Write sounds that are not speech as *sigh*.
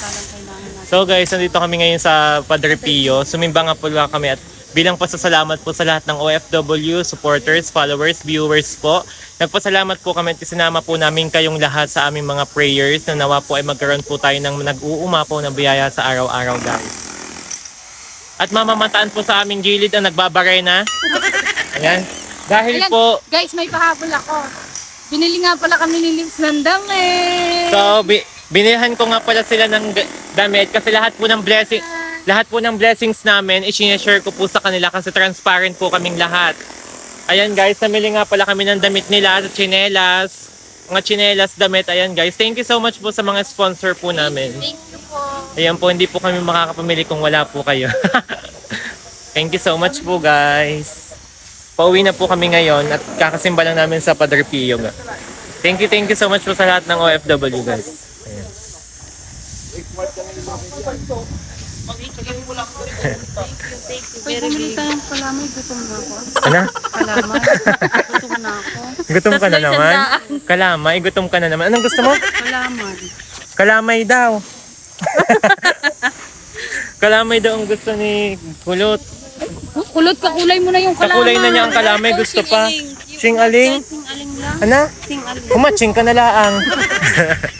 samantalang kailangan natin. So guys, nandito kami ngayon sa Padre Pio. Sumimba nga po lang kami at bilang pasasalamat po sa lahat ng OFW, supporters, followers, viewers po. Nagpasalamat po kami at isinama po namin kayong lahat sa aming mga prayers na nawa po ay magkaroon po tayo ng nag-uumapaw na biyaya sa araw-araw guys. At mamamataan po sa aming gilid ang nagbabare na. Ayan. Dahil Ayan, po, guys, may pahabol ako. Binili nga pala kami ni Lips ng damit. So, bi- binilhan ko nga pala sila ng damit kasi lahat po ng blessing, lahat po ng blessings namin, i-share ko po sa kanila kasi transparent po kaming lahat. Ayan guys, namili nga pala kami ng damit nila sa chinelas. Mga chinelas damit. Ayan guys, thank you so much po sa mga sponsor po namin. Thank you po. Ayan po, hindi po kami makakapamili kung wala po kayo. *laughs* thank you so much po guys. Pauwi na po kami ngayon at kakasimba lang namin sa Padre Pio. Thank you, thank you so much po sa lahat ng OFW guys. Ayan. Pwede bumili tayong kalamay. Gutom na ako. Ano? Kalamay. Gutom na ako. Gutom ka na naman? Kalamay, gutom ka na naman. Anong gusto mo? Kalamay. Kalamay daw. kalamay daw ang gusto ni Kulot. Kulot ka, kulay mo na yung kalamay. Kakulay na niya ang kalamay, gusto pa. Sing aling? Sing aling lang. Ana? Sing aling. Umatching ka na laang. *laughs*